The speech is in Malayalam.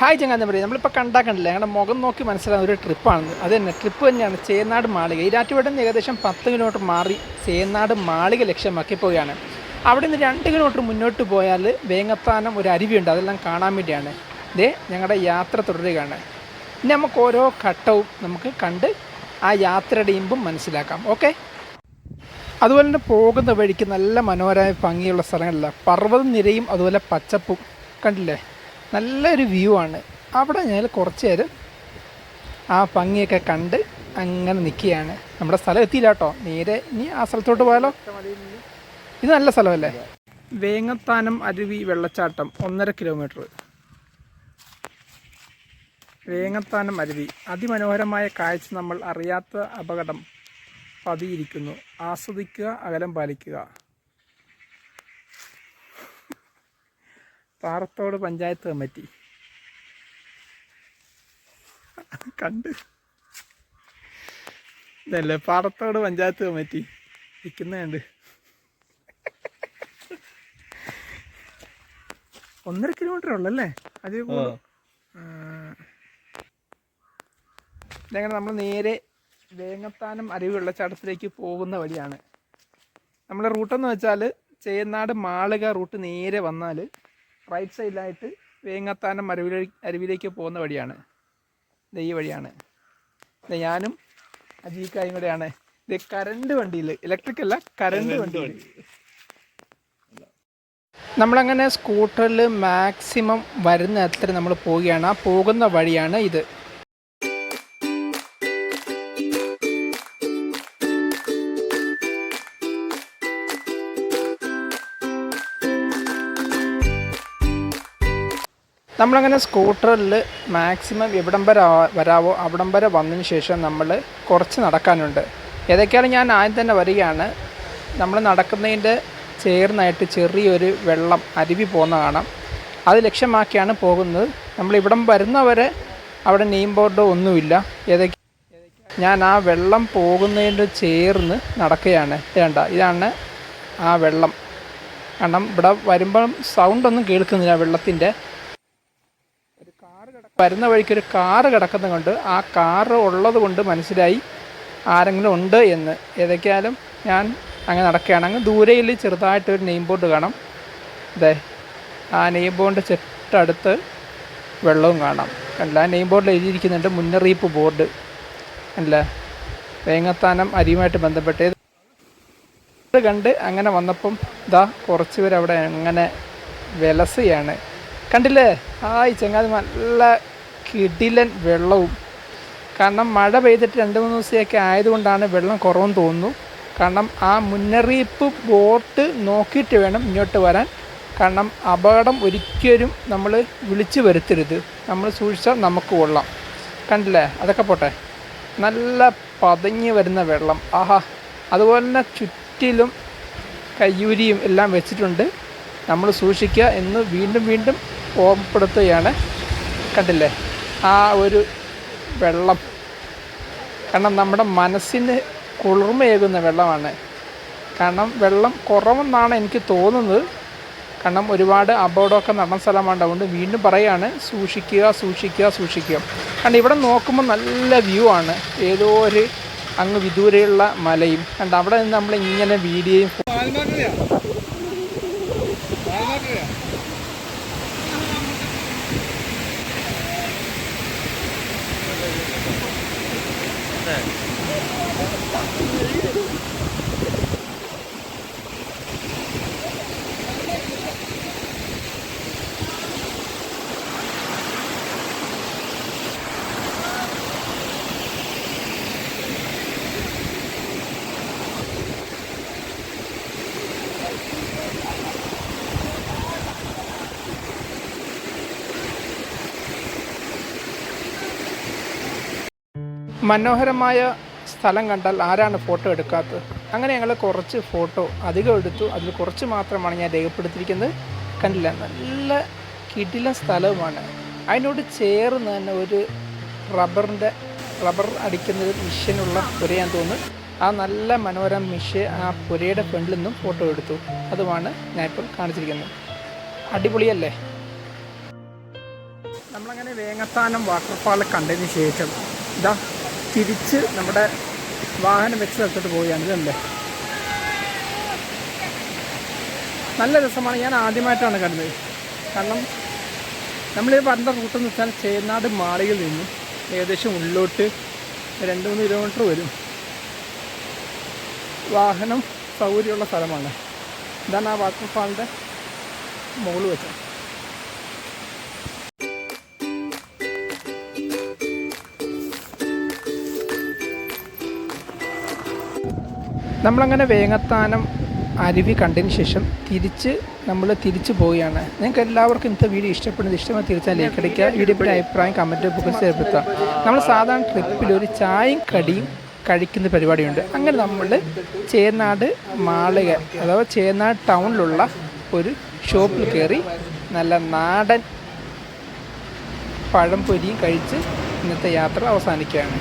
ഹായ് ചങ്ങാതി നമ്മളിപ്പോൾ കണ്ടാൽ കണ്ടില്ല? ഞങ്ങളുടെ മുഖം നോക്കി മനസ്സിലാകുന്ന ഒരു ട്രിപ്പാണ് അത് തന്നെ. ട്രിപ്പ് തന്നെയാണ്. ചേന്നാട് മാളിക. ഈരാറ്റുപേട്ട നിന്ന് ഏകദേശം പത്ത് കിലോമീറ്റർ മാറി ചേന്നാട് മാളിക ലക്ഷ്യമാക്കി പോവുകയാണ്. അവിടെ നിന്ന് രണ്ട് കിലോമീറ്റർ മുന്നോട്ട് പോയാൽ വേങ്ങത്താനം ഒരു അരുവിയുണ്ട്. അതെല്ലാം കാണാൻ വേണ്ടിയാണ്. ഇതേ ഞങ്ങളുടെ യാത്ര തുടരുകയാണ്. ഇനി നമുക്ക് ഓരോ ഘട്ടവും നമുക്ക് കണ്ട് ആ യാത്രയുടെ ഇമ്പും മനസ്സിലാക്കാം. ഓക്കെ അതുപോലെ തന്നെ പോകുന്ന വഴിക്ക് നല്ല മനോഹരമായ ഭംഗിയുള്ള സ്ഥലങ്ങളില്ല. പർവത നിരയും അതുപോലെ പച്ചപ്പും. കണ്ടില്ലേ? നല്ലൊരു വ്യൂ ആണ്. അവിടെ ഞാൻ കുറച്ച് നേരം ആ ഭംഗിയൊക്കെ കണ്ട് അങ്ങനെ നിൽക്കുകയാണ് നമ്മുടെ സ്ഥലം എത്തിയില്ല കേട്ടോ. നേരെ ഇനി ആ സ്ഥലത്തോട്ട് പോയാലോ? ഇത് നല്ല സ്ഥലമല്ലേ? വേങ്ങത്താനം അരുവി വെള്ളച്ചാട്ടം ഒന്നര കിലോമീറ്റർ വേങ്ങത്താനം അരുവി. അതിമനോഹരമായ കാഴ്ച നമ്മൾ അറിയാത്ത അപകടം പതിയിരിക്കുന്നു. ആസ്വദിക്കുക അകലം പാലിക്കുക. പാറത്തോട് പഞ്ചായത്ത് കമ്മിറ്റി. കണ്ട്. ഇതല്ലേ പാറത്തോട് പഞ്ചായത്ത് കമ്മിറ്റി. ഇരിക്കുന്നുണ്ട് ഒന്നര കിലോമീറ്റർ ഉള്ളല്ലേ? അത് ഇതങ്ങനെ നമ്മൾ നേരെ വേങ്ങത്താനം അരുവി വെള്ളച്ചാട്ടത്തിലേക്ക് പോകുന്ന വഴിയാണ്. നമ്മുടെ റൂട്ടെന്ന് വെച്ചാൽ ചേന്നാട് മാളിക റൂട്ട് നേരെ വന്നാൽ റൈറ്റ് സൈഡിലായിട്ട് വേങ്ങത്താനം അരുവിലേ അരുവിലേക്ക് പോകുന്ന വഴിയാണ്. ഇത് ഈ വഴിയാണ്. ഇത് ഞാനും അജീക്കായും കൂടെയാണ്. ഇത് കറണ്ട് വണ്ടിയിൽ ഇലക്ട്രിക് അല്ല കറണ്ട് വണ്ടിയിൽ നമ്മളങ്ങനെ സ്കൂട്ടറിൽ മാക്സിമം വരുന്ന അത്ര നമ്മൾ പോവുകയാണ്. ആ പോകുന്ന വഴിയാണ് ഇത്. നമ്മളങ്ങനെ സ്കൂട്ടറിൽ മാക്സിമം എവിടം വരെ വരാവോ അവിടം വരെ വന്നതിന് ശേഷം നമ്മൾ കുറച്ച് നടക്കാനുണ്ട്. ഏതൊക്കെയാണ് ഞാൻ ആദ്യം തന്നെ വരികയാണ്. നമ്മൾ നടക്കുന്നതിന്റെ ചേർന്നായിട്ട് ചെറിയൊരു വെള്ളം അരുവി പോകുന്ന കാണാം. അത് ലക്ഷ്യമാക്കിയാണ് പോകുന്നത്. നമ്മൾ ഇവിടം വരുന്നവരെ അവിടെ നെയിം ബോർഡോ ഒന്നുമില്ല. ഏതൊക്കെ ഞാൻ ആ വെള്ളം പോകുന്നതിന്റെ ചേർന്ന് നടക്കുകയാണ്. വേണ്ട ഇതാണ് ആ വെള്ളം. കാരണം ഇവിടെ വരുമ്പം സൗണ്ടൊന്നും കേൾക്കുന്നില്ല വെള്ളത്തിന്റെ. വരുന്ന വഴിക്ക് ഒരു കാറ് കിടക്കുന്ന കൊണ്ട് ആ കാറ് ഉള്ളത് കൊണ്ട് മനസ്സിലായി ആരെങ്കിലും ഉണ്ട് എന്ന്. ഏതൊക്കെയാലും ഞാൻ അങ്ങനെ നടക്കുകയാണ്. അങ്ങ് ദൂരയിൽ ചെറുതായിട്ട് ഒരു നെയിം ബോർഡ് കാണാം. അതെ ആ നെയിം ബോർഡിന്റെ ചെട്ടടുത്ത് വെള്ളവും കാണാം. കണ്ടില്ല? ആ നെയിം ബോർഡിൽ എഴുതിയിരിക്കുന്നുണ്ട് മുന്നറിയിപ്പ് ബോർഡ്. അല്ല വേങ്ങത്താനം അരിയുമായിട്ട് ബന്ധപ്പെട്ട്. കണ്ട് അങ്ങനെ വന്നപ്പം ഇതാ കുറച്ച് പേര് അവിടെ അങ്ങനെ വിലസുകയാണ് കണ്ടില്ലേ? ഹായ് ചങ്ങാതി നല്ല കിടിലൻ വെള്ളവും. കാരണം മഴ പെയ്തിട്ട് രണ്ട് മൂന്ന് ദിവസമൊക്കെ ആയതുകൊണ്ടാണ് വെള്ളം കുറവെന്ന് തോന്നുന്നു. കാരണം ആ മുന്നറിയിപ്പ് ബോട്ട് നോക്കിയിട്ട് വേണം ഇങ്ങോട്ട് വരാൻ. കാരണം അപകടം ഒരിക്കലും നമ്മൾ വിളിച്ചു വരുത്തരുത്. നമ്മൾ സൂക്ഷിച്ചാൽ നമുക്ക് കൊള്ളാം. കണ്ടില്ലേ? അതൊക്കെ പോട്ടെ. നല്ല പതഞ്ഞ് വരുന്ന വെള്ളം. ആഹാ. അതുപോലെ തന്നെ ചുറ്റിലും കയ്യൂരിയും എല്ലാം വെച്ചിട്ടുണ്ട്. നമ്മൾ സൂക്ഷിക്കുക എന്ന് വീണ്ടും വീണ്ടും ഓർമ്മപ്പെടുത്തുകയാണ്. കണ്ടില്ലേ? ആ ഒരു വെള്ളം. കാരണം നമ്മുടെ മനസ്സിന് കുളിർമയേകുന്ന വെള്ളമാണ്. കാരണം വെള്ളം കുറവെന്നാണ് എനിക്ക് തോന്നുന്നത്. കാരണം ഒരുപാട് അപകടമൊക്കെ നടന്ന സ്ഥലമാണ്. അതുകൊണ്ട് വീണ്ടും പറയുകയാണ് സൂക്ഷിക്കുക സൂക്ഷിക്കുക സൂക്ഷിക്കുക. കാരണം ഇവിടെ നോക്കുമ്പോൾ നല്ല വ്യൂ ആണ്. ഏതോ ഒരു അങ്ങ് വിദൂരെയുള്ള മലയും. കണ്ട് അവിടെ നിന്ന് നമ്മൾ ഇങ്ങനെ വീഡിയോയും ね。മനോഹരമായ സ്ഥലം കണ്ടാൽ ആരാണ് ഫോട്ടോ എടുക്കാത്തത്? അങ്ങനെ ഞങ്ങൾ കുറച്ച് ഫോട്ടോ അധികം എടുത്തു. അതിൽ കുറച്ച് മാത്രമാണ് ഞാൻ രേഖപ്പെടുത്തിയിരിക്കുന്നത്. കണ്ടില്ല. നല്ല കിടില സ്ഥലവുമാണ്. അതിനോട് ചേർന്ന് തന്നെ ഒരു റബ്ബറിന്റെ റബ്ബർ അടിക്കുന്ന ഒരു മിഷ്യനുള്ള പുരയാൻ തോന്നുന്നു. ആ നല്ല മനോഹരം മിഷ്യ ആ പുരയുടെ ഫ്രണ്ടിൽ നിന്നും ഫോട്ടോ എടുത്തു. അതുമാണ് ഞാൻ ഇപ്പോൾ കാണിച്ചിരിക്കുന്നത്. അടിപൊളിയല്ലേ? നമ്മളങ്ങനെ വേങ്ങത്താനം വാട്ടർഫാൾ കണ്ടതിന് ശേഷം ഇതാ തിരിച്ച് നമ്മുടെ വാഹനം വെച്ച് സ്ഥലത്തോട്ട് പോവുകയാണ് ഇതല്ലേ നല്ല രസമാണ്. ഞാൻ ആദ്യമായിട്ടാണ് കണ്ടത്. കാരണം നമ്മൾ ഈ പറഞ്ഞ റൂട്ട് എന്ന് വെച്ചാൽ ചേന്നാട് മാളിയിൽ നിന്നും ഏകദേശം ഉള്ളിലോട്ട് രണ്ട് മൂന്ന് കിലോമീറ്റർ വരും. വാഹനം സൗകര്യമുള്ള സ്ഥലമാണ്. ഇതാണ് ആ വാട്ടർഫാളിന്റെ മുകളിൽ വെച്ചത്. നമ്മളങ്ങനെ വേങ്ങത്താനം അരുവി കണ്ടതിന് ശേഷം തിരിച്ച് നമ്മൾ തിരിച്ചു പോവുകയാണ്. നിങ്ങൾക്ക് എല്ലാവർക്കും ഇന്നത്തെ വീഡിയോ ഇഷ്ടപ്പെടുന്നത് ഇഷ്ടമായി തിരിച്ചാൽ ലൈക്ക് അടിക്കുക വീഡിയോ അഭിപ്രായം കമന്റ് ബുക്കിൽ ചേർപ്പെടുത്തുക നമ്മൾ സാധാരണ ട്രിപ്പിൽ ഒരു ചായയും കടിയും കഴിക്കുന്ന പരിപാടിയുണ്ട്. അങ്ങനെ നമ്മൾ ചേന്നാട് മാളിക അഥവാ ചേന്നാട് ടൗണിലുള്ള ഒരു ഷോപ്പിൽ കയറി നല്ല നാടൻ പഴംപൊരിയും കഴിച്ച് ഇന്നത്തെ യാത്ര അവസാനിക്കുകയാണ്.